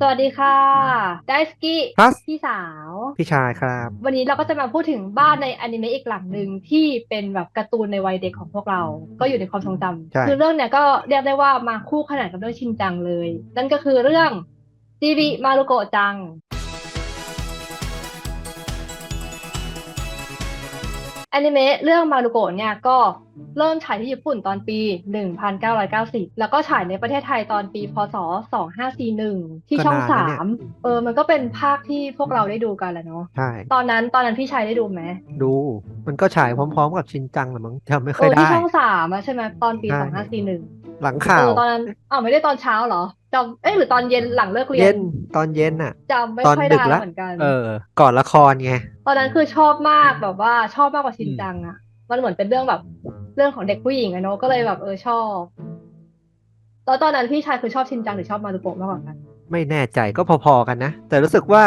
สวัสดีค่ะไดสกี้ครับ พี่สาว พี่ชายครับ วันนี้เราก็จะมาพูดถึงบ้านในอนิเมะอีกหลังหนึ่งที่เป็นแบบการ์ตูนในวัยเด็กของพวกเรา ก็อยู่ในความทรงจใช่ำคือเรื่องเนี้ยก็เรียกได้ว่ามาคู่ขนานกับเรื่องชินจังเลย นั่นก็คือเรื่องจีบิมารุโกะจัง อนิเมะเรื่องมารุโกะเนี่ยก็เริ่มฉายที่ญี่ปุ่นตอนปี 1990 แล้วก็ฉายในประเทศไทยตอนปี พศ 2541 ที่ช่องก็นานแล้วเนี่ยสามเออ มันก็เป็นภาคที่พวกเราได้ดูกันแหละเนาะ ใช่ ตอนนั้นตอนนั้นพี่ชายได้ดูไหม ดู มันก็ฉายพร้อมๆกับชินจังแหละมั้งจำไม่เอค่อยอได้ที่ช่องสามอะใช่ไหมตอนปีใช่2541 หลังข่าเอวอตอนนั้นอ้าวไม่ได้ตอนเช้าเหรอ จำเอ้ยหรือตอนเย็นหลังเลิกเรียเย็นนตอนเย็นน่ะ จำไม่ตอนค่อยดึได้กละ เหมือนกัน เออ ก่อนละครไง ตอนนั้นคือชอบมากแบบว่าชอบมากกว่าชินจังอะมันเหมือนเป็นเรื่องแบบเรื่องของเด็กผู้หญิงอะเนาะก็เลยแบบเออชอบแล้วตอนนั้นพี่ชายคือชอบชินจังหรือชอบมารุโกะมากกว่ากัน ไม่แน่ใจก็พอๆกันนะ แต่รู้สึกว่า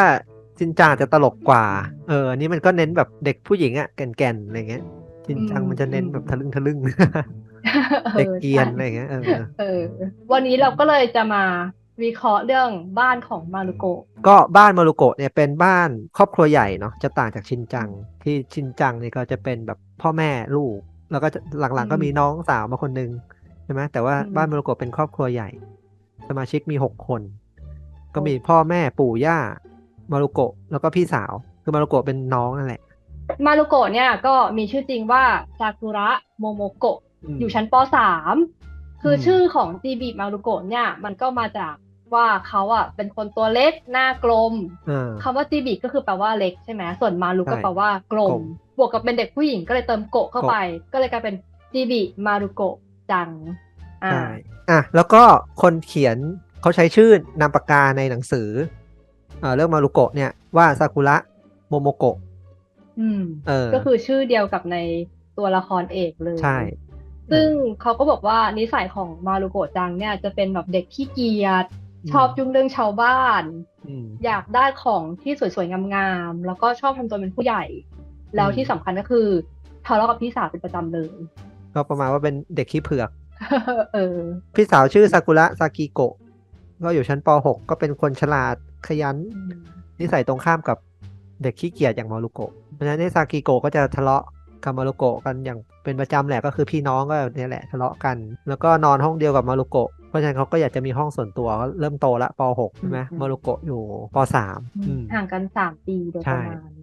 ชินจังจะตลกกว่า เอออันนี้มันก็เน้นแบบเด็กผู้หญิงอะแก่นๆอะไรเงี้ยชินจังอืม มันจะเน้นแบบทะลึ่งทะลึ่งออ เด็กเกรียนใช่อะไรเงี้ยเออเออ วันนี้เราก็เลยจะมาวิเคราะห์เรื่องบ้านของมารุโกะก็บ้านมารุโกะเนี่ยเป็นบ้านครอบครัวใหญ่เนาะจะต่างจากชินจัง ที่ชินจังเนี่ยก็จะเป็นแบบพ่อแม่ลูก แล้วก็จะหลังๆก็มีน้องสาวมาคนนึงใช่ไหมแต่ว่าบ้านมารุโกะเป็นครอบครัวใหญ่ สมาชิกมีหกคน ก็มีพ่อแม่ปู่ย่ามารุโกะแล้วก็พี่สาวคือมารุโกะเป็นน้องนั่นแหละ มารุโกะเนี่ยก็มีชื่อจริงว่าซากุระโมโมโกะม อยู่ชั้นป .3 คืออมชื่อของจีบีมารุโกะเนี่ย มันก็มาจากว่าเขาอะเป็นคนตัวเล็กหน้ากลมอ่าคำว่าจีบีก็คือแปลว่าเล็กใช่ไหมส่วนมารุก็ใช่แปลว่ากลกลมมบวกกับเป็นเด็กผู้หญิงก็เลยเติมโกะเข้าไป ก็เลยกลายเป็นจีบีมารุโกะจังอ่าใช่อะแล้วก็คนเขียนเขาใช้ชื่อนามปากกาในหนังสือเอ่อเรื่องมารุโกะเนี่ยว่าซากุระโมโมโกะอืมเออก็คือชื่อเดียวกับในตัวละครเอกเลย ใช่ ซึ่งเขาก็บอกว่านิสัยของมารุโกะจังเนี่ยจะเป็นแบบเด็กขี้เกียจอืมชอบยุ่งเรื่องชาวบ้านอืมอยากได้ของที่สวยๆงามๆแล้วก็ชอบทำตัวเป็นผู้ใหญ่ แล้วอืมที่สำคัญก็คือทะเลาะกับพี่สาวเป็นประจำเลยก็ประมาณว่าเป็นเด็กขี้เผือกเออพี่สาวชื่อซากุระซากิโกะก็อยู่ชั้นป .6 ก็เป็นคนฉลาดขยัน นิสัยตรงข้ามกับเด็กขี้เกียจอย่างมารุโกะเพราะฉะนั้นในซากิโกะก็จะทะเลาะ กับมารุโกะกันอย่างเป็นประจำแหละก็คือพี่น้องก็เนี่ยแหละทะเลาะกัน แล้วก็นอนห้องเดียวกับมารุโกะเพราะฉะนั้นเขาก็อยากจะมีห้องส่วนตัวก็เริ่มโตละป .6 ใช่ไหมอืมมารุโกะอยู่ป .3 อืมห่างกันสามปีโดยประมาณ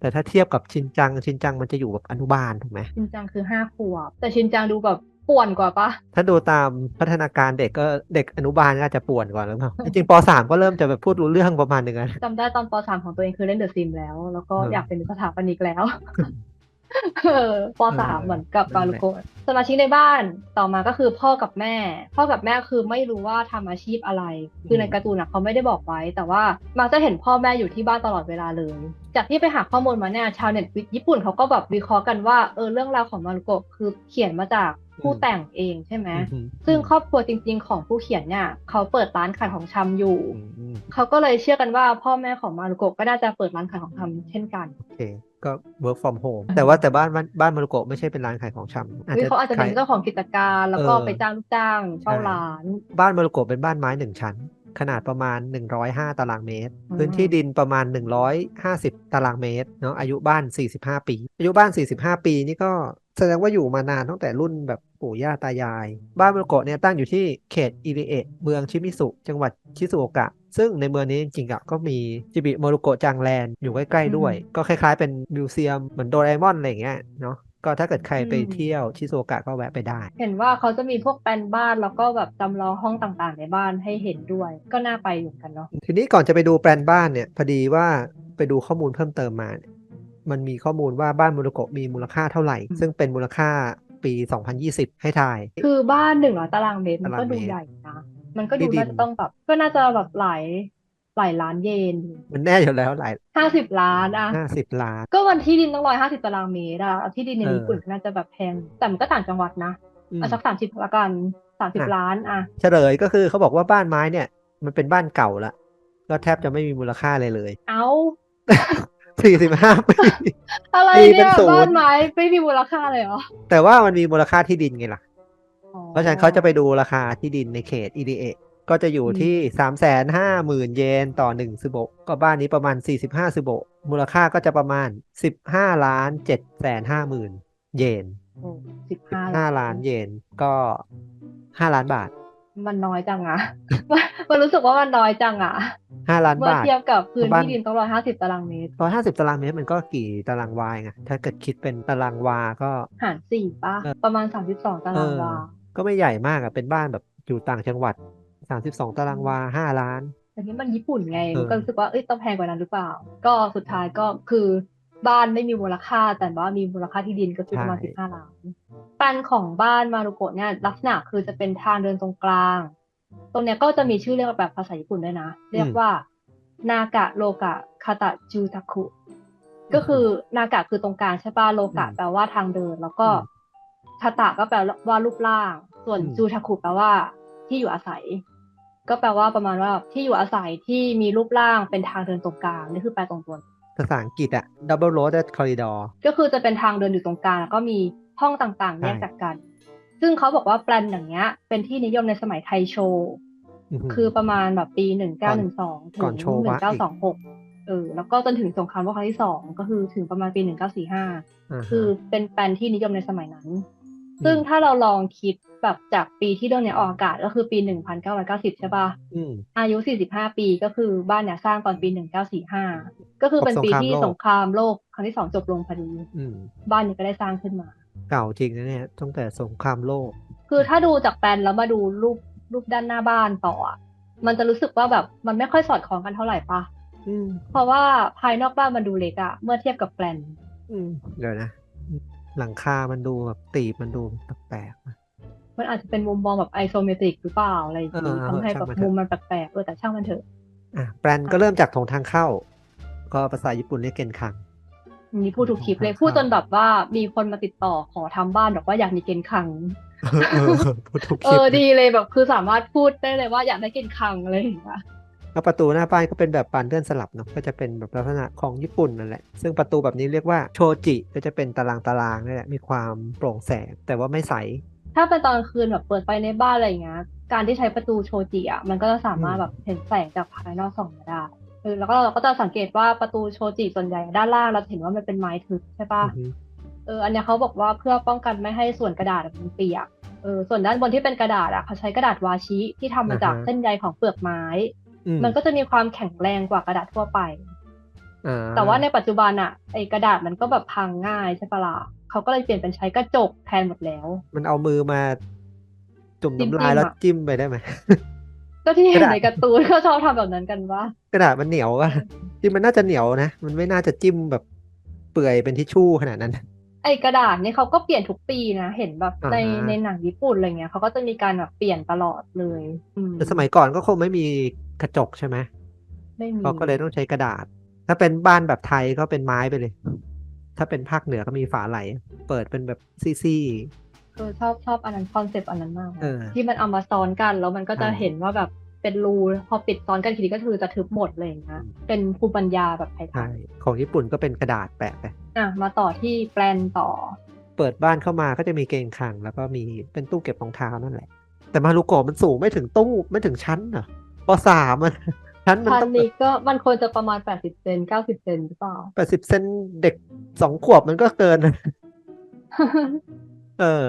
แต่ถ้าเทียบกับชินจังชินจังมันจะอยู่แบบอนุบาลถูกไหมชินจังคือห้าขวบ แต่ชินจังดูแบบป่วนกว่าปะถ้าดูตามพัฒนาการเด็กก็เด็กอนุบาลก็อาจจะป่วนกว่าหรือเปล่าจริงๆป .3 ก็เริ่มจะแบบพูดรู้เรื่องประมาณหนึ่งแล้วจำได้ตอนปสามของตัวเองคือเล่นเดอะซิมแล้ว แล้วก็เออออยากเป็นสถาปนิกแล้วเออ ปสามเออเหมือนกับนั่มานแหรุละโกะสมาชิกในบ้านต่อมาก็คือพ่อกับแม่ พ่อกับแม่คือไม่รู้ว่าทำอาชีพอะไร คือในการ์ตูนอะเขาไม่ได้บอกไว้ แต่ว่ามักจะเห็นพ่อแม่อยู่ที่บ้านตลอดเวลาเลย จากที่ไปหาข้อมูลมาเนี่ยชาวเน็ตญี่ปุ่นเขาก็แบบวิเคราะห์กันว่าเออเรื่องราวของมารุโกะคือเขียนมาจาก ผู้แต่งเองใช่ไหมอืมซึ่งครอบครัวจริง ๆ ของผู้เขียนเนี่ยเขาเปิดร้านขายของชำอยู่อืมอืมเขาก็เลยเชื่อกันว่าพ่อแม่ของมารุโกะก็น่าจะเปิดร้านขายของชำเช่นกันโอเคก็ work from home แต่ว่าแต่บ้านบ้านบ้านมารุโกะไม่ใช่เป็นร้านขายของชำเฮ้ยเขาอาจจะเป็นขยเจ้าของกิจการแล้วก็เออไปจ้างลูกจ้างเฝ้าใช่ร้าน บ้านมารุโกะเป็นบ้านไม้หนึ่งชั้น ขนาดประมาณ 105 ตารางเมตรอืมพื้นที่ดินประมาณ 150 ตารางเมตรเนาะอายุบ้าน 45 ปี อายุบ้าน 45 ปีนี่ก็ แสดงว่าอยู่มานานตั้งแต่รุ่นแบบปู่ย่าตายาย บ้านมารุโกะเนี่ยตั้งอยู่ที่เขตอิริเอะเมืองชิมิสุจังหวัดชิซุโอกะ ซึ่งในเมืองนี้จริงๆอะก็มีจิบิมารุโกะจังแลนด์อยู่ใกล้ๆด้วย ก็คล้ายๆเป็นมิวเซียมเหมือนโดราเอมอนอะไรอย่างเงี้ยเนาะก็ถ้าเกิดใครไปเที่ยวชิซุโอกะก็แวะไปได้ เห็นว่าเขาจะมีพวกแปลนบ้านแล้วก็แบบจำลองห้องต่างๆ ในบ้านให้เห็นด้วย ก็น่าไปอยู่เหมือนกันเนาะทีนี้ก่อนจะไปดูแปลนบ้านเนี่ยพอดีว่าไปดูข้อมูลเพิ่มเติมมาเนี่ย มันมีข้อมูลว่าบ้านมูรโกะมีมูลค่าเท่าไหร่ ซึ่งเป็นมูลค่าปี 2020 ให้ทาย คือบ้านหนึ่งร้อยตารางเมตรมันก็ตารางเมดูตรใหญ่นะ มันก็ดูที่ดินน่าจะต้องแบบก็น่าจะแบบหลายหลายล้านเยน มันแน่อยู่แล้วหลายห้าสิบล้านอะ50ล้าน ก็วันที่ดินต้องร้อยห้าสิบตารางเมตรอะเอาที่ดินในเออญี่ปุ่นน่าจะแบบแพง แต่มันก็ต่างจังหวัดนะอืมเอาสักสามสิบละกันสามสิบอะล้านอะเฉลยก็คือเขาบอกว่าบ้านไม้เนี่ย มันเป็นบ้านเก่าละก็แทบจะไม่มีมูลค่าเลยเลย เอา 45ปี อะไรตีเป็เนี่นยศูนย์ บ้านไม้ไม่มีมูลค่าเลยเหรอแต่ว่ามันมีมูลค่าที่ดินไงล่ะอ๋อเพราะฉะนั้นเขาจะไปดูราคาที่ดินในเขต EDA ก็จะอยู่อืมที่สามแสนห้าหมื่นเยนต่อหนึ่งซึโบะก็บ้านนี้ประมาณสี่สิบห้าซึโบะมูลค่าก็จะประมาณสิบห้าล้านเจ็ดแสนห้าหมื่นเยนสิบห้าห้าล้านเยนก็ห้าล้านบาท มันน้อยจังอะมันมันรู้สึกว่ามันน้อยจังอะห้าล้านเมื่อบาทเทียบกับพื้นบ้านที่ดินต้องร้อยห้าสิบตารางเมตรร้อยห้าสิบตารางเมตรมันก็กี่ตารางวาไงถ้าเกิดคิดเป็นตารางวาก็หารสี่ป่ะเออประมาณสามสิบสองตารางวาเออก็ไม่ใหญ่มากอะเป็นบ้านแบบอยู่ต่างจังหวัดสามสิบสองตารางวาห้าล้านแต่นี่มันญี่ปุ่นไงเออก็รู้สึกว่าเอ้ยต้องแพงกว่านั้นหรือเปล่า ก็สุดท้ายก็คือ บ้านไม่มีมูลค่า แต่ว่ามีมูลค่าที่ดินก็คือประมาณสิบห้าล้านปันของบ้านมารุโกะเนี่ยลักษณะคือจะเป็นทางเดินตรงกลาง ตรงเนี้ยก็จะมีชื่อเรียกแบบภาษาญี่ปุ่นด้วยนะ เรียกว่านากะโลกะคาตะจูตะคุ ก็คือนากะคือตรงกลางใช่ป่ะโลกะอืมแปลว่าทางเดิน แล้วก็อืมคาตะก็แปลว่ารูปร่าง ส่วนอืมจูทาคุแปลว่าที่อยู่อาศัย ก็แปลว่าประมาณว่าที่อยู่อาศัยที่มีรูปร่างเป็นทางเดินตรงกลางนี่คือแปลตรงตัว ภาษาอังกฤษอะ double roaded corridor ก็คือจะเป็นทางเดินอยู่ตรงกลางแล้วก็มีห้องต่างๆใช่แยกจากกัน ซึ่งเขาบอกว่าแปลนอย่างเงี้ย เป็นที่นิยมในสมัยไทโชอื้อหือคือประมาณแบบปีหนึ่งเก้าหนึ่งสองถึก่องนโชหวะนึ่งเก้าสองหกเออแล้วก็จนถึงสงครามโลกครั้งที่สองก็คือถึงประมาณปีหนึ่งเก้าสี่ห้าอ่าฮะคือเป็นแปลนที่นิยมในสมัยนั้นอืมซึ่งถ้าเราลองคิด แบบจากปีที่เรื่องเนี้ยออกอากาศก็คือปีหนึ่งพันเก้าร้อยเก้าสิบใช่ปะอืมอายุสี่สิบห้าปีก็คือบ้านเนี่ยสร้างตอนปีหนึ่งเก้าสี่ห้าก็คือเป็นปีที่สสงงคครารามมโลโลกกครั้งที่สองจบลงพอดีอืมบ้านนี้ก็ได้สร้างขึ้นมา เก่าจริงนะเนี่ยตั้งแต่สงครามโลก คือถ้าดูจากแปลนแล้วมาดูรูปรูปด้านหน้าบ้านต่ออะมันจะรู้สึกว่าแบบมันไม่ค่อยสอดคล้องกันเท่าไหร่ปะอืมเพราะว่าภายนอกบ้านมันดูเล็กอะเมื่อเทียบกับแปลนอืมเดี๋ยวนะหลังคามันดูแบบตีบมันดูแปลกๆนะ มันอาจจะเป็นมุมมองแบบไอโซเมตริกหรือเปล่าอะไรอย่างเอนี้อทำให้แบบช่างมันเถอะมุมมันแปลกๆเออแต่ช่างมันเถอะ อะแปลนก็เริ่มจากโถงทางเข้า ก็ภาษาญี่ปุ่นเรียกเกนคังมีพูดทุกคลิปเลยครับพูดจนแบบว่ามีคนมาติดต่อขอทำบ้านบอกว่าอยากมีเกณฑ์คังเออพูดทุกคเอลิปอดีเลยแบบคือสามารถพูดได้เลยว่าอยากได้เกณฑ์คังอะไรอย่างเงี้ยแล้วประตูหน้าบ้านก็เป็นแบบบานเลื่อนสลับเนาะก็จะเป็นแบบลักษณะของญี่ปุ่นนั่นแหละ ซึ่งประตูแบบนี้เรียกว่าโชจิก็จะเป็นตารางตารางนี่แหละมีความโปร่งแสงแต่ว่าไม่ใส ถ้าเป็นตอนกลางคืนแบบเปิดไฟในบ้านอะไรอย่างเงี้ย การที่ใช้ประตูโชจิอะมันก็จะสามารถอืมแบบเห็นแสงจากภายนอกส่องมาได้เออแล้วก็เราก็จะสังเกตว่าประตูโชจิส่วนใหญ่ด้านล่างเราจะเห็นว่ามันเป็นไม้ทึบใช่ปะอือฮึเอออันเนี้ยเขาบอกว่าเพื่อป้องกันไม่ให้ส่วนกระดาษมันเปียกเออส่วนด้านบนที่เป็นกระดาษอะเขาใช้กระดาษวาชิที่ทำมาจากเส้นใยของเปลือกไม้อืมันก็จะมีความแข็งแรงกว่ากระดาษทั่วไปอ่าแต่ว่าในปัจจุบันอะไอกระดาษมันก็แบบพังง่ายใช่ปะล่ะ เขาก็เลยเปลี่ยนเป็นใช้กระจกแทนหมดแล้ว มันเอามือมาจุ่มจิ้มน้ำลายแล้วๆอะจิ้มไปได้ไหมก็ที่เห็กนระดาษในการ์ตูนเขาชอบทำแบบนั้นกันว่ากระดาษมันเหนียวอะจริงมันน่าจะเหนียวนะ มันไม่น่าจะจิ้มแบบเปื่อยเป็นทิชชู่ขนาดนั้น ไอกระดาษนี่เขาก็เปลี่ยนทุกปีนะ เห็นแบบอ่าในฮะในหนังญี่ปุ่นอะไรเงี้ยเขาก็จะมีการแบบเปลี่ยนตลอดเลยอืมแต่สมัยก่อนก็คงไม่มีกระจกใช่ไหมไม่มีเขาก็เลยต้องใช้กระดาษ ถ้าเป็นบ้านแบบไทยก็เป็นไม้ไปเลย ถ้าเป็นภาคเหนือก็มีฝาไหล เปิดเป็นแบบซี่เออชอบชอบอันนั้นคอนเซปต์อันนั้นมากนะเออที่มันเอามาซ้อนกันแล้วมันก็จะใช่เห็นว่าแบบเป็นรูพอปิดซ้อนกันทีนี้ก็คือจะทึบหมดเลยอย่างเงี้ยเป็นภูมิปัญญาแบบไทๆใช่ยของญี่ปุ่นก็เป็นกระดาษแปะไปๆอะมาต่อที่แปลนต่อ เปิดบ้านเข้ามาก็จะมีเกงขัง แล้วก็มีเป็นตู้เก็บรองเท้านั่นแหละ แต่มารุโกะมันสูงไม่ถึงตู้ไม่ถึงชั้นเหรอปสามมัน ชั้นมันพันต้องนี้ก็มันควรจะประมาณ80เซน90เซนหรือเปล่า แปดสิบเซนเด็กสองขวบมันก็เกิน เออ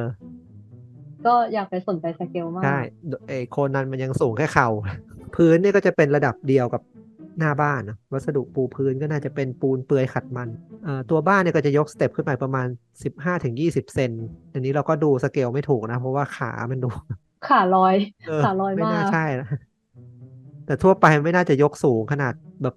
ก็อยากไปสนใจสเกลมาก ใช่เออโคนันมันยังสูงแค่เข่า พื้นเนี่ยก็จะเป็นระดับเดียวกับหน้าบ้านนะวัสดุปูพื้นก็น่าจะเป็นปูนเปลือยขัดมันเอ่อตัวบ้านเนี่ยก็จะยกสเต็ปขึ้นไปประมาณ 15-20 เซนอันนี้เราก็ดูสเกลไม่ถูกนะ เพราะว่าขามันดู ขาลอย เออขาลอยไม่น่ามากใช่นะ แต่ทั่วไปไม่น่าจะยกสูงขนาดแบบ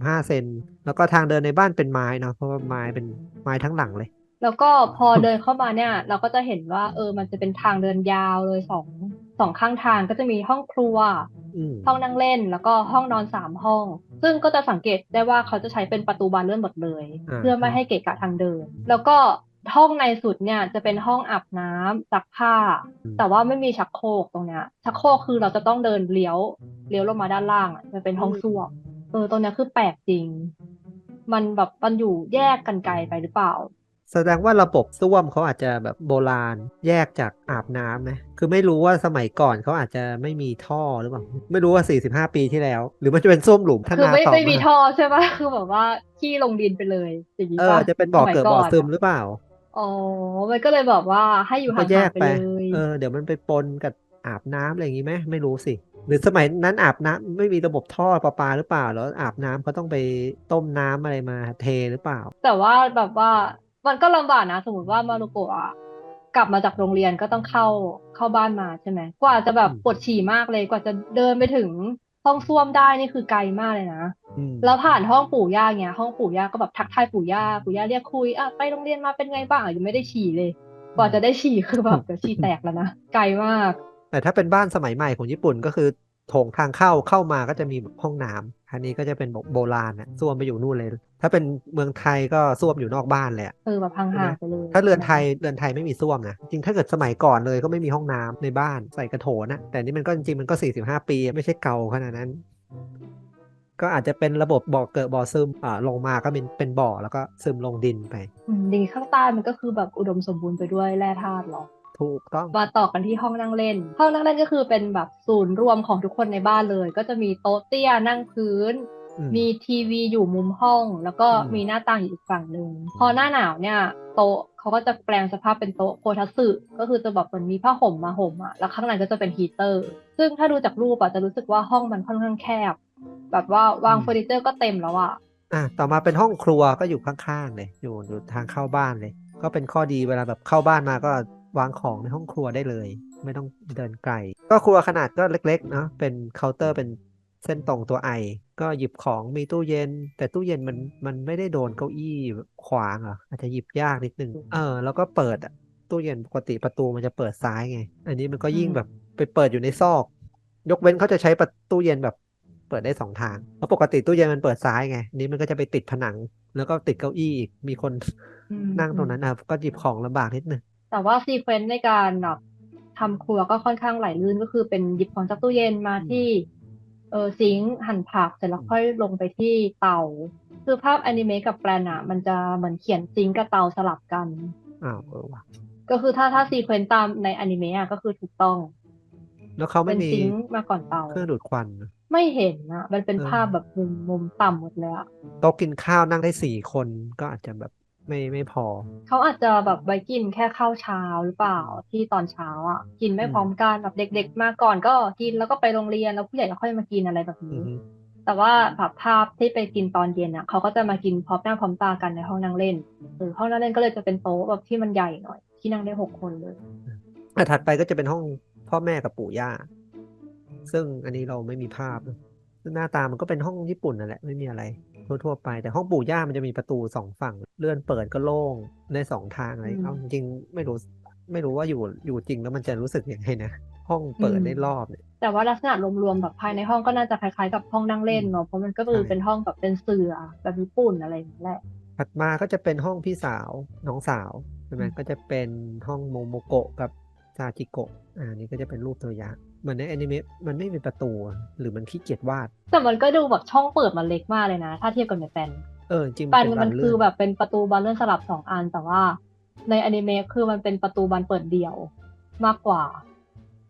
45เซนแล้วก็ทางเดินในบ้านเป็นไม้เนาะเพราะว่าไม้เป็นไม้ทั้งหลังเลย แล้วก็พอเดินเข้ามาเนี่ย เราก็จะเห็นว่า เออมันจะเป็นทางเดินยาวเลยสองสองข้างทางก็จะมีห้องครัวอืมห้องนั่งเล่นแล้วก็ห้องนอนสามห้อง ซึ่งก็จะสังเกตได้ว่าเขาจะใช้เป็นประตูบานเลื่อนหมดเลยอ่าเพื่อไม่ให้เกะกะทางเดิน แล้วก็ ห้องในสุดเนี่ยจะเป็นห้องอาบน้ำซักผ้าแต่ว่าไม่มีชักโครกตรงเนี้ย ชักโครกคือเราจะต้องเดินเลี้ยวเลี้ยวลงมาด้านล่างอะมันเป็นห้องส้วมเออตรงเนี้ยคือแปลกจริง มันแบบมันอยู่แยกกันไกลไปหรือเปล่า แสดงว่าระบบส้วมเขาอาจจะแบบโบราณแยกจากอาบน้ำไหมคือไม่รู้ว่าสมัยก่อนเขาอาจจะไม่มีท่อหรือเปล่า ไม่รู้ว่า 45 ปีที่แล้ว หรือมันจะเป็นส้วมหลุมพัฒคือนาไม่ต่อไม่มีมาท่อใช่ปะคือแบบว่าขี้ลงดินไปเลยอย่างนี้เออปะจะเป็นบ่อสมัยเกิดบ่อก่นซึมหรือเปล่า อ๋อ มันก็เลยแบบว่าให้อยู่ก็ห่างแยกๆไปไป เลย เออ เดี๋ยวมันไปปนกับอาบน้ำอะไรอย่างงี้ไหมไม่รู้สิ หรือสมัยนั้นอาบน้ำไม่มีระบบท่อประปาหรือเปล่า แล้วอาบน้ำเขาต้องไปต้มน้ำอะไรมาเทหรือเปล่า แต่ว่าแบบว่ามันก็ลำบากนะ สมมติว่ามารุโกะอะกลับมาจากโรงเรียนก็ต้องเข้าเข้าบ้านมาใช่ไหมกว่าจะแบบอืม ปวดฉี่มากเลยกว่าจะเดินไปถึง ห้องส้วมได้นี่คือไกลมากเลยนะอืมแล้วผ่านห้องปู่ย่าเงี้ยห้องปู่ย่าก็แบบทักทายปู่ย่าปู่ย่าเรียกคุยอะไปโรงเรียนมาเป็นไงบ้างอะยังไม่ได้ฉี่เลยกว่าจะได้ฉี่คือแบบเดี๋ยวฉี่แตกแล้วนะไกลมาก แต่ถ้าเป็นบ้านสมัยใหม่ของญี่ปุ่นก็คือ โถงทางเข้าเข้ามาก็จะมีแบบห้องน้ำอันนี้ก็จะเป็นแบบโบราณนะส้วมไปอยู่นู่นเลย ถ้าเป็นเมืองไทยก็ส้วมอยู่นอกบ้านเลยอะเออแบบห่างๆไปเลย ถ้าเรือนไทยเรือนไทยไม่มีส้วมนะ จริงถ้าเกิดสมัยก่อนเลยก็ไม่มีห้องน้ำในบ้านใส่กระโถนนะแต่นี่มันก็จริงๆมันก็ 45 ปี ไม่ใช่เก่าขนาดนั้น ก็อาจจะเป็นระบบบ่อเกิดบ่อซึมอ่าลงมาก็เป็นเป็นบ่อแล้วก็ซึมลงดินไปอืมดีข้างใต้มันก็คือแบบอุดมสมบูรณ์ไปด้วยแร่ธาตุหรอ ถูกต้องมาต่อกันที่ห้องนั่งเล่น ห้องนั่งเล่นก็คือเป็นแบบศูนย์รวมของทุกคนในบ้านเลย ก็จะมีโต๊ะเตี้ยนั่งพื้นอืมมีทีวีอยู่มุมห้อง แล้วก็อืมมีหน้าต่างอยู่อีกฝั่งหนึ่งพอหน้าหนาวเนี่ย โต๊ะเขาก็จะแปลงสภาพเป็นโต๊ะโคทัสึก็คือจะแบบเหมือนมีผ้าห่มมาห่มอะแล้วข้างในก็จะเป็นฮีเตอร์ ซึ่งถ้าดูจากรูปอะจะรู้สึกว่าห้องมันค่อนข้างแคบ แบบว่าวางเฟอร์นิเจอร์ก็เต็มแล้วอะอะต่อมาเป็นห้องครัวก็อยู่ข้างๆเลยอยู่อยู่ทางเข้าบ้านเลย ก็เป็นข้อดีเวลาแบบเข้าบ้านมาก็ วางของในห้องครัวได้เลย ไม่ต้องเดินไกล ก็ครัวขนาดก็เล็กๆเนาะเป็นเคาน์เตอร์เป็นเส้นตรงตัวไอ ก็หยิบของมีตู้เย็น แต่ตู้เย็นมันมันไม่ได้โดนเก้าอี้ขวางเหรออาจจะหยิบยากนิดนึงเออ แล้วก็เปิดอะตู้เย็นปกติประตูมันจะเปิดซ้ายไง อันนี้มันก็ยิ่งอืมแบบไปเปิดอยู่ในซอก ยกเว้นเขาจะใช้ประตูเย็นแบบเปิดได้สองทางเพราะปกติตู้เย็นมันเปิดซ้ายไงอันนี้มันก็จะไปติดผนัง แล้วก็ติดเก้าอี้อีกมีคนอืมนั่งตรงนั้นนะครับก็หยิบของลำบากนิดนึง แต่ว่าซีเควนต์ในการแบบทำครัวก็ค่อนข้างไหลลื่นก็คือเป็นหยิบของจากตู้เย็นมาที่เออซิงค์หั่นผักเสร็จแล้วค่อยลงไปที่เตา คือภาพอนิเมะกับแปลนอะมันจะเหมือนเขียนซิงค์กับเตาสลับกันอ้าวเออว่ะก็คือถ้าถ้าซีเควนต์ตามในอนิเมะอะก็คือถูกต้อง แล้วเขาเป็ไม่นมีซิงค์มาก่อนเตา เครื่องดูดควันนะไม่เห็นอะมันเป็นเออภาพแบบมุมมุมต่ำหมดเลยอะโต๊ะกินข้าวนั่งได้สี่คนก็อาจจะแบบ ไม่ไม่พอ เขาอาจจะแบบไว้กินแค่ข้าวเช้าหรือเปล่าที่ตอนเช้าอะกินไม่อืมพร้อมกันแบบเด็ก ๆ มาก่อนก็กินแล้วก็ไปโรงเรียนแล้วผู้ใหญ่ก็ค่อยมากินอะไรแบบอืนี้อฮึแต่ว่าแบบภาพที่ไปกินตอนเย็นอะเขาก็จะมากินพร้อมหน้าพร้อมตากันในห้องนั่งเล่นหรือห้องนั่งเล่นก็เลยจะเป็นโต๊ะแบบที่มันใหญ่หน่อย ที่นั่งได้หกคนเลยอะถัดไปก็จะเป็นห้องพ่อแม่กับปู่ย่า ซึ่งอันนี้เราไม่มีภาพนะซึ่งหน้าตามันก็เป็นห้องญี่ปุ่นนั่นแหละไม่มีอะไร ทั่วๆไป แต่ห้องปู่ย่ามันจะมีประตูสองฝั่ง เลื่อนเปิดก็โล่งได้สองทางอะไรอืมเอาจริงๆไม่รู้ไม่รู้ว่าอยู่อยู่จริงแล้วมันจะรู้สึกยังไงนะห้องเปิดอืมได้รอบเนี่ยแต่ว่าลักษณะรวมๆแบบภายในห้องก็น่าจะคล้ายๆกับห้องนั่งเล่นเนาะเพราะมันก็คือใช่เป็นห้องแบบเป็นเสื่อแบบญี่ปุ่นอะไรอย่างนี้แหละถัดมาก็จะเป็นห้องพี่สาวน้องสาวใช่ไหมอืมก็จะเป็นห้องโมโมโกะกับซาจิโกะอ่านี่ก็จะเป็นรูปตัวอย่าง เหมือนในแอนิเมะมันไม่มีประตูอะหรือมันขี้เกียจวาด แต่มันก็ดูแบบช่องเปิดมันเล็กมากเลยนะ ถ้าเทียบกับในแฟนเออจริงแฟมันนเป็นมันบานคือเลื่อนแบบเป็นประตูบานเลื่อนสลับสองอัน แต่ว่าในอนิเมะคือมันเป็นประตูบานเปิดเดี่ยวมากกว่า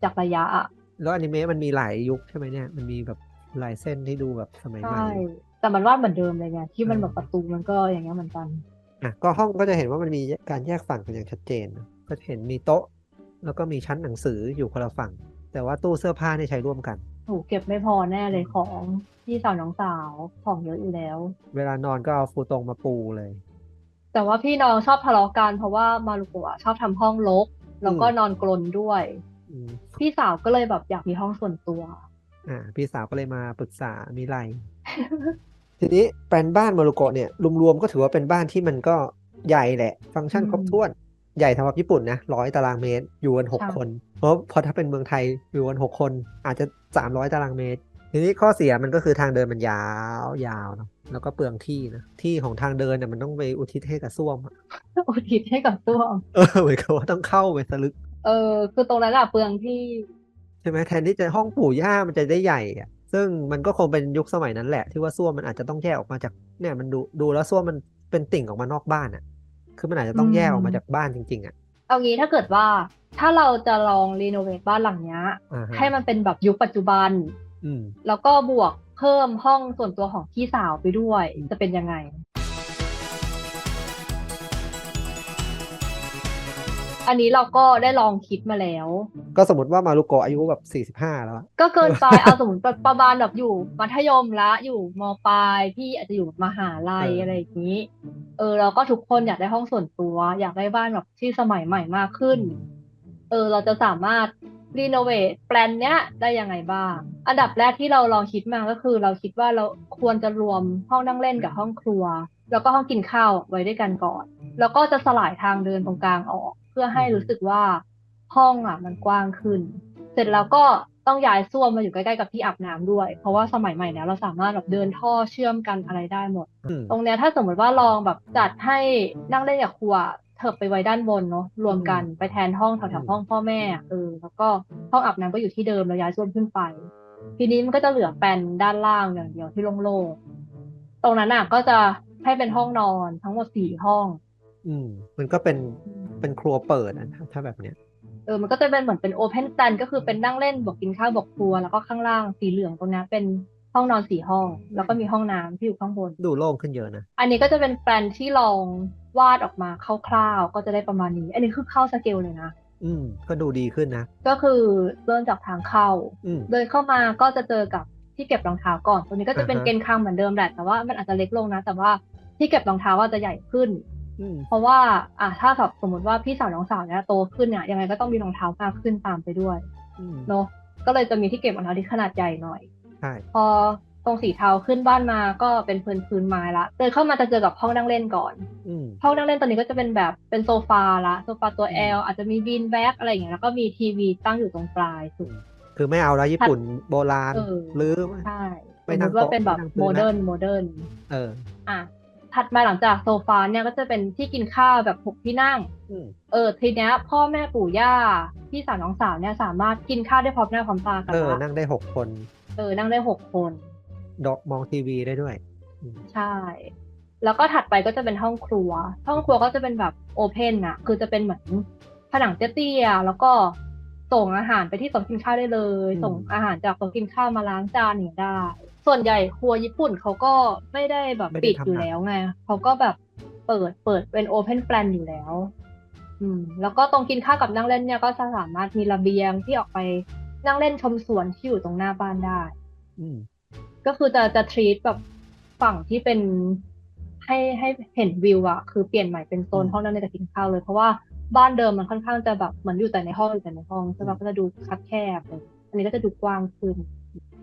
จากระยะอะแล้วอนิเมะมันมีหลายยุคใช่ไหมเนี่ยมันมีแบบหลายเส้นที่ดูแบบสมัยใหม่ใช่แต่มันวาดเหมือนเดิมเลยไงที่มันเออแบบประตูมันก็อย่างเงี้ยเหมือนกัน อะ ก็ห้องก็จะเห็นว่ามันมีการแยกฝั่งกันอย่างชัดเจนนะก็จะเห็นมีโต๊ะ แล้วก็มีชั้นหนังสืออยู่คนละฝั่ง แต่ว่าตู้เสื้อผ้าเนี่ยใช้ร่วมกันถูกเก็บไม่พอแน่เลยของพี่สาวน้องสาวของเยอะอยู่แล้ว เวลานอนก็เอาฟูตงมาปูเลย แต่ว่าพี่น้องชอบทะเลาะกันเพราะว่ามารุโกะอะชอบทำห้องรกแล้วก็อืมนอนกลนด้วยอืมพี่สาวก็เลยแบบอยากมีห้องส่วนตัว อ่า พี่สาวก็เลยมาปรึกษามีไรทีนี้แปลนบ้านมารุโกะเนี่ยรวมๆก็ถือว่าเป็นบ้านที่มันก็ใหญ่แหละ ฟังก์ชันอืมครบถ้วน ใหญ่สำหรับญี่ปุ่นนะร้อยตารางเมตรอยู่กันหกใช่คน เพราะพอถ้าเป็นเมืองไทยอยู่กันหกคนอาจจะสามร้อยตารางเมตร ทีนี้ข้อเสียมันก็คือทางเดินมันยาวยาวเนอะแล้วก็เปลืองที่นะที่ของทางเดินเนี่ยมันต้องไปอุทิศให้กับส้วมอะอุทิศให้กับตัวเออเหมือนกับว่าต้องเข้าไปสลึก เออ คือตรงนั้นอะเปลืองที่ใช่ไหมแทนที่จะห้องปู่ย่ามันจะได้ใหญ่อะซึ่งมันก็คงเป็นยุคสมัยนั้นแหละ ที่ว่าส้วมมันอาจจะต้องแยกออกมาจากเนี่ยมันดูดูแล้วส้วมมันเป็นติ่งออกมานอกบ้านอะคือมันอาจจะต้องอืมแยกออกมาจากบ้านจริง ๆอะเอางี้ถ้าเกิดว่า ถ้าเราจะลองรีโนเวทบ้านหลังเนี้ย อ่าฮะให้มันเป็นแบบยุคปัจจุบัน อืม แล้วก็บวกเพิ่มห้องส่วนตัวของพี่สาวไปด้วย จะเป็นยังไง อันนี้เราก็ได้ลองคิดมาแล้ว ก็สมมติว่ามารุโกะอายุแบบสี่สิบห้าแล้วอะก็เกินไป เอาสมมติประมาณแบบอยู่มัธยมละอยู่มปลายพี่อาจจะอยู่มหาลัยเออออะไรอย่างนี้ เออเราก็ทุกคนอยากได้ห้องส่วนตัว อยากได้บ้านแบบที่สมัยใหม่มากขึ้น เออเราจะสามารถรีโนเวทแปลนเนี้ยได้ยังไงบ้าง อันดับแรกที่เราลองคิดมาก็คือ เราคิดว่าเราควรจะรวมห้องนั่งเล่นกับห้องครัว แล้วก็ห้องกินข้าวไว้ด้วยกันก่อน แล้วก็จะสลายทางเดินตรงกลางออก เพื่อให้รู้สึกว่าห้องอะมันกว้างขึ้น เสร็จแล้วก็ต้องย้ายส้วมมาอยู่ใกล้ๆกับที่อาบน้ำด้วย เพราะว่าสมัยใหม่เนี้ยเราสามารถแบบเดินท่อเชื่อมกันอะไรได้หมดอืมตรงเนี้ยถ้าสมมติว่าลองแบบจัดให้นั่งเล่นกับครัว เถิบไปไว้ด้านบนเนาะรวมกันไปแทนห้องแถอืวมๆห้องพ่อแม่อะเออแล้วก็ห้องอาบน้ำก็อยู่ที่เดิมเราย้ายส้วมขึ้นไป ทีนี้มันก็จะเหลือแปลนด้านล่างอย่างเดียวที่โล่งๆตรงนั้นน่ะ ก็จะให้เป็นห้องนอนทั้งหมดสี่ห้อง อืม มันก็เป็นเป็นครัวเปิดอะถ้าถ้าแบบเนี้ยเออ มันก็จะเป็นเหมือนเป็นโอเพน a ันก็คือเป็นนั่งเล่นบอกกินข้าวบอกครัว แล้วก็ข้างล่างสีเหลืองตรงเนี้ยเป็นห้องนอนสี่ห้อง แล้วก็มีห้องน้ำที่อยู่ข้างบน ดูโล่งขึ้นเยอะนะ อันนี้ก็จะเป็นแปลนที่ลอง วาดออกมาคร่าวๆก็จะได้ประมาณนี้ อันนี้คือเข้าสเกลเลยนะอืมก็ดูดีขึ้นนะ ก็คือเริ่มจากทางเข้าอืมเดินเข้ามาก็จะเจอกับที่เก็บรองเท้าก่อนตัวนี้ก็จะเป็นอ่าฮะเกณฑ์คางเหมือนเดิมแหละแต่ว่ามันอาจจะเล็กลงนะ แต่ว่าที่เก็บรองเท้าว่าจะใหญ่ขึ้นอืมเพราะว่าอะถ้าแบบสมมติว่าพี่สาวน้องสาวเนี่ยโตขึ้นเนี่ยยังไงก็ต้องมีรองเท้ามากขึ้นตามไปด้วยอืมเนาะก็เลยจะมีที่เก็บรองเท้าที่ขนาดใหญ่หน่อยใช่พอ ตรงสีเทาขึ้นบ้านมาก็เป็นพื้นพื้นไม้ละเดินเข้ามาจะเจอกับห้องนั่งเล่นก่อนอืมห้องนั่งเล่นตอนนี้ก็จะเป็นแบบเป็นโซฟาละโซฟาตัวอืมแอลอาจจะมีบีนแบ็กอะไรอย่างเงี้ยแล้วก็มีทีวีตั้งอยู่ตรงปลายสุด คือไม่เอาแล้วญี่ปุ่นโบราณเออ หรือใช่ไม่สมนั่มงติว่าโต๊ะเป็นแบบไม่นั่งพื้โมนเดิละร์นโมเดิร์นเอออะถัดมาหลังจากโซฟาเนี่ยก็จะเป็นที่กินข้าวแบบหกที่นั่ง อืม เออทีเนี้ยพ่อแม่ปู่ย่าพี่สาวน้องสาวเนี่ยสามารถกินข้าวได้พร้อมหน้าพร้อมตากันเออ ละนั่งได้หกคน เออนั่งได้หกคน ดอกมองทีวีได้ด้วยอืมใช่ แล้วก็ถัดไปก็จะเป็นห้องครัว ห้องครัวก็จะเป็นแบบโอเพนอะคือจะเป็นเหมือนผนังเตี้ยๆแล้วก็ส่งอาหารไปที่โต๊ะกินข้าวได้เลย ส่งอาหารจากโต๊ะกินข้าวมาล้างจานอย่างเงี้ยได้ ส่วนใหญ่ครัวญี่ปุ่นเขาก็ไม่ได้แบบไม่ได้ปิดทำอยู่หนักแล้วไงเขาก็แบบเปิดเปิดเป็นโอเพนแปลนอยู่แล้ว อืม แล้วก็ตรงกินข้าวกับนั่งเล่นเนี่ยก็สามารถมีระเบียงที่ออกไปนั่งเล่นชมสวนที่อยู่ตรงหน้าบ้านได้ อืม ก็คือจะจะทรีตแบบฝั่งที่เป็นให้ให้เห็นวิวอะคือเปลี่ยนใหม่เป็นโซนอืมห้องนั่งเล่นกับกินข้าวเลย เพราะว่าบ้านเดิมมันค่อนข้างจะแบบเหมือนอยู่แต่ในห้องอยู่แต่ในห้องใช่ปะอืมก็จะดูคับแคบเลยอันนี้ก็จะดูกว้างขึ้น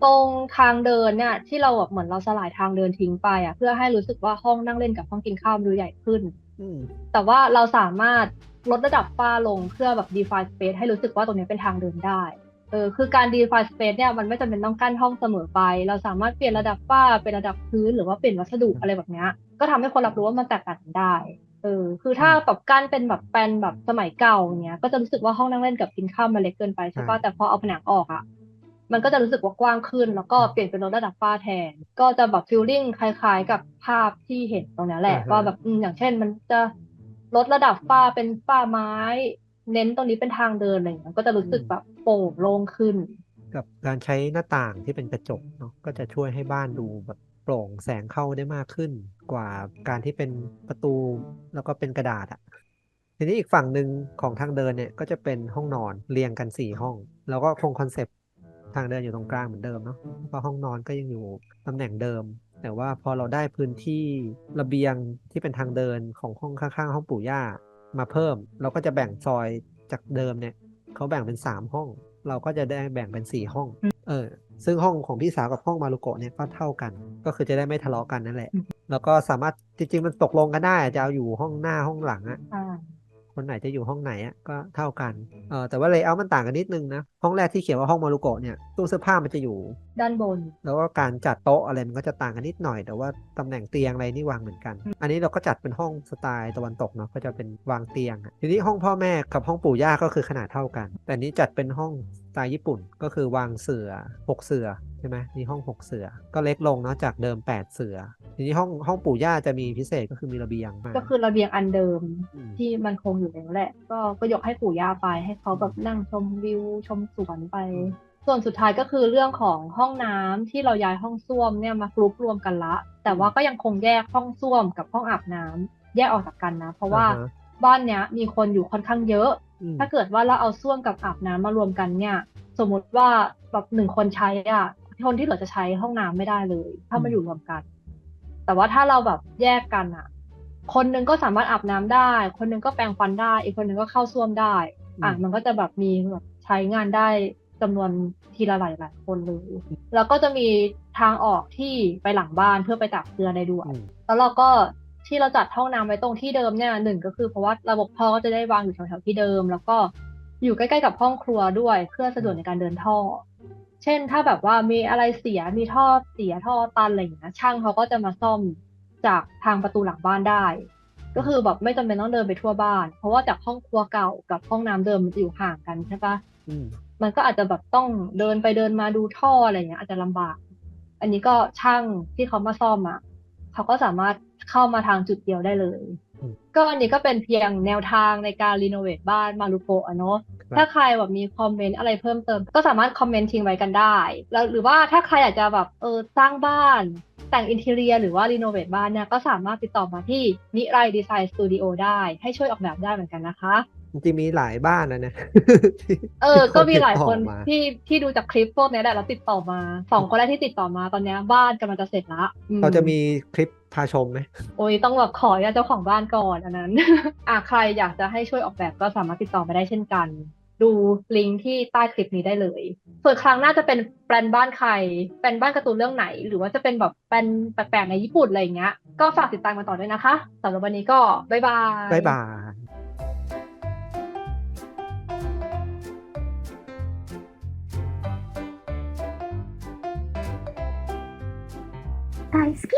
ตรงทางเดินเนี่ย ที่เราแบบเหมือนเราสลายทางเดินทิ้งไปอะเพื่อให้รู้สึกว่าห้องนั่งเล่นกับห้องกินข้าวมันดูใหญ่ขึ้นอืมแต่ว่าเราสามารถลดระดับฝ้าลงเพื่อแบบ define space ให้รู้สึกว่าตรงนี้เป็นทางเดินได้ เออคือการ define space เนี่ยมันไม่จำเป็นต้องกั้นห้องเสมอไป เราสามารถเปลี่ยนระดับฝ้าเป็นระดับพื้นหรือว่าเปลี่ยนวัสดุอะไรแบบเนี้ยก็ทำให้คนรับรู้ว่ามันแตกต่างกันได้เออคือถ้าแบบกั้นเป็นแบบแปลนแบบสมัยเก่าเนี้ยก็จะรู้สึกว่าห้องนั่งเล่นกับกินข้าวมันเล็กเกินไปใช่ปะใช่แต่พอเอาผนังออกอะมันก็จะรู้สึกว่ากว้างขึ้น แล้วก็เปลี่ยนเป็นลดระดับฝ้าแทน ก็จะแบบฟีลลิ่งคล้ายๆ กับภาพที่เห็นตรงเนี้ยแหละอ่าฮะว่าแบบอืมอย่างเช่น มันจะลดระดับฝ้าเป็นฝ้าไม้ เน้นตรงนี้เป็นทางเดินอะไรอย่างเงี้ยก็จะรู้สึกแบบ โปร่งโล่งขึ้น กับการใช้หน้าต่างที่เป็นกระจกเนาะก็จะช่วยให้บ้านดูแบบโปร่งแสงเข้าได้มากขึ้น กว่าการที่เป็นประตูแล้วก็เป็นกระดาษอะทีนี้อีกฝั่งหนึ่งของทางเดินเนี่ยก็จะเป็นห้องนอนเรียงกันสี่ห้อง แล้วก็คงคอนเซปต์ทางเดินอยู่ตรงกลางเหมือนเดิมเนาะแล้วก็ห้องนอนก็ยังอยู่ตำแหน่งเดิม แต่ว่าพอเราได้พื้นที่ระเบียงที่เป็นทางเดินของห้องข้างๆ ห้องปู่ย่ามาเพิ่ม เราก็จะแบ่งซอยจากเดิมเนี่ย เขาแบ่งเป็นสามห้อง เราก็จะได้แบ่งเป็นสี่ห้อง เออ ซึ่งห้องของพี่สาวกับห้องมารุโกะเนี่ยก็เท่ากัน ก็คือจะได้ไม่ทะเลาะกันนั่นแหละอืมแล้วก็สามารถจริงๆมันตกลงกันได้จะเอาอยู่ห้องหน้าห้องหลังอะอ่า คนไหนจะอยู่ห้องไหนอะก็เท่ากันเออแต่ว่าเลเยอร์มันต่างกันนิดนึงนะห้องแรกที่เขียนว่าห้องมารุโกะเนี่ยตู้เสื้อผ้ามันจะอยู่ ด้านบน แล้วก็การจัดโต๊ะอะไรมันก็จะต่างกันนิดหน่อย แต่ว่าตำแหน่งเตียงอะไรนี่วางเหมือนกัน อันนี้เราก็จัดเป็นห้องสไตล์ตะวันตกเนาะก็จะเป็นวางเตียงอะทีนี้ห้องพ่อแม่กับห้องปู่ย่าก็คือขนาดเท่ากัน แต่นี้จัดเป็นห้องสไตล์ญี่ปุ่นก็คือวางเสือหกเสือใช่ไหมมีห้องหกเสือ ก็เล็กลงเนาะจากเดิม 8 เสือ ทีนี้ห้องห้องปู่ย่าจะมีพิเศษก็คือมีระเบียงมาก็คือระเบียงอันเดิมมที่มันคงอยู่แล้วแหละ ก็ก็ยกให้ปู่ย่าไปให้เขาแบบนั่งชมวิวชมสวนไป ส่วนสุดท้ายก็คือเรื่องของห้องน้ำที่เราย้ายห้องส้วมเนี่ยมากรุ๊ปรวมกันละ แต่ว่าก็ยังคงแยกห้องส้วมกับห้องอาบน้ำแยกออกจากกันนะ เพราะว่าอ่ฮบ้านเนี้ยมีคนอยู่ค่อนข้างเยอะอืม ถ้าเกิดว่าเราเอาส้วมกับอาบน้ำมารวมกันเนี่ย สมมติว่าแบบหนึ่งคนใช้อะคนที่เหลือจะใช้ห้องน้ำไม่ได้เลย ถ้ามาอยู่รวมกัน แต่ว่าถ้าเราแบบแยกกันอะ คนหนึงก็สามารถอาบน้ำได้ คนหนึงก็แปรงฟันได้ อีกคนหนึงก็เข้าส้วมได้ อะมันก็จะแบบมีแบบใช้งานได้จำนวนทีละหลายหลายๆคนเลยแล้วก็จะมีทางออกที่ไปหลังบ้านเพื่อไปตักเกลือในด่วนอืมแล้วเราก็ ที่เราจัดห้องน้ำไว้ตรงที่เดิมเนี่ยหนึ่งก็คือเพราะว่าระบบท่อก็จะได้วางอยู่แถวๆที่เดิม แล้วก็อยู่ใกล้ๆกับห้องครัวด้วยเพื่อสะดวกในการเดินท่อ เช่นถ้าแบบว่ามีอะไรเสียมีท่อเสียท่อตันอะไรอย่างเงี้ยช่างเขาก็จะมาซ่อมจากทางประตูหลังบ้านได้ ก็คือแบบไม่จำเป็นต้องเดินไปทั่วบ้าน เพราะว่าจากห้องครัวเก่ากับห้องน้ำเดิมมันจะอยู่ห่างกันใช่ปะอืมมันก็อาจจะแบบต้องเดินไปเดินมาดูท่ออะไรเงี้ยอาจจะลำบาก อันนี้ก็ช่างที่เขามาซ่อมอะเขาก็สามารถ เข้ามาทางจุดเดียวได้เลย ก็อันนี้ก็เป็นเพียงแนวทางในการรีโนเวทบ้านมารุโกะอะเนาะครับถ้าใครแบบมีคอมเมนต์อะไรเพิ่มเติม ก็สามารถคอมเมนต์ทิ้งไว้กันได้ แล้วหรือว่าถ้าใครอยากจะแบบเออสร้างบ้านแต่งอินเทเรียหรือว่ารีโนเวทบ้านเนี่ยก็สามารถติดต่อมาที่นิไรดีไซน์สตูดิโอได้ให้ช่วยออกแบบได้เหมือนกันนะคะจริงๆมีหลายบ้านนะเนี่ยเออ ก็มีหลายคนติดต่อมาที่ที่ดูจากคลิปพวกเนี้ยแหละแล้วติดต่อมาสองคนแรกที่ติดต่อมาตอนเนี้ยบ้านกำลังจะเสร็จละอืเราจะมีคลิป พาชมไหม โอ้ยต้องแบบขออนุญาตเจ้าของบ้านก่อนอันนั้น อ่ะใครอยากจะให้ช่วยออกแบบก็สามารถติดต่อมาได้เช่นกัน ดูลิงก์ที่ใต้คลิปนี้ได้เลย ส่วนครั้งหน้าจะเป็นแปลนบ้านใครแปลนบ้านการ์ตูนเรื่องไหน หรือว่าจะเป็นแบบแปลนแปลกๆในญี่ปุ่นอะไรอย่างเงี้ย ก็ฝากติดตามมาต่อด้วยนะคะสำหรับวันนี้ก็บ๊ายบาย บ๊ายบาย 大好き